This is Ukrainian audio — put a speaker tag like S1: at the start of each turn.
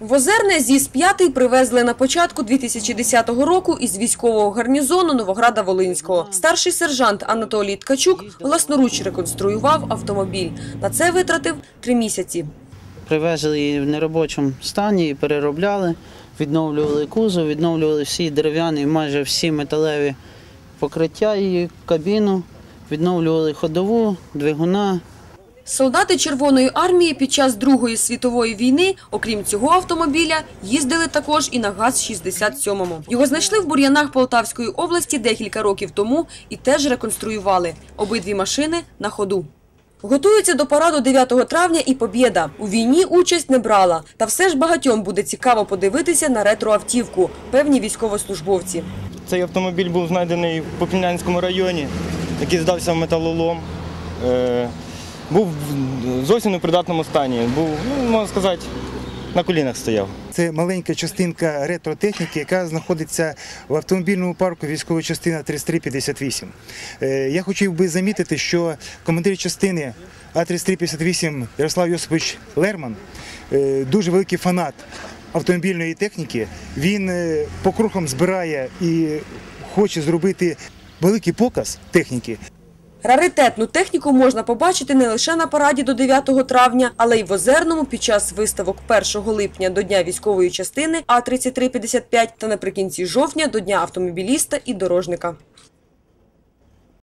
S1: В Озерне зіс 5 привезли на початку 2010 року із військового гарнізону Новограда-Волинського. Старший сержант Анатолій Ткачук власноруч реконструював автомобіль. На це витратив три місяці.
S2: Привезли її в неробочому стані і переробляли, відновлювали кузов, відновлювали всі дерев'яні, майже всі металеві покриття її, кабіну, відновлювали ходову, двигуна.
S1: Солдати Червоної армії під час Другої світової війни, окрім цього автомобіля, їздили також і на ГАЗ-67. Його знайшли в бур'янах Полтавської області декілька років тому і теж реконструювали. Обидві машини на ходу. Готуються до параду 9 травня і Побєда. У війні участь не брала. Та все ж багатьом буде цікаво подивитися на ретроавтівку, певні військовослужбовці.
S3: Цей автомобіль був знайдений в Попільнянському районі, який здався металолом. Був в зовсім непридатному стані. Був, ну, можна сказати, на колінах стояв.
S4: Це маленька частинка ретротехніки, яка знаходиться в автомобільному парку військової частини 3358. Е, Я хотів би замітити, що командир частини А3358 Ярослав Йосипович Лерман е, дуже великий фанат автомобільної техніки. Він е, по крухам збирає і хоче зробити великий показ техніки.
S1: Раритетну техніку можна побачити не лише на параді до 9 травня, але й в Озерному під час виставок 1 липня до Дня військової частини А3355 та наприкінці жовтня до Дня автомобіліста і дорожника.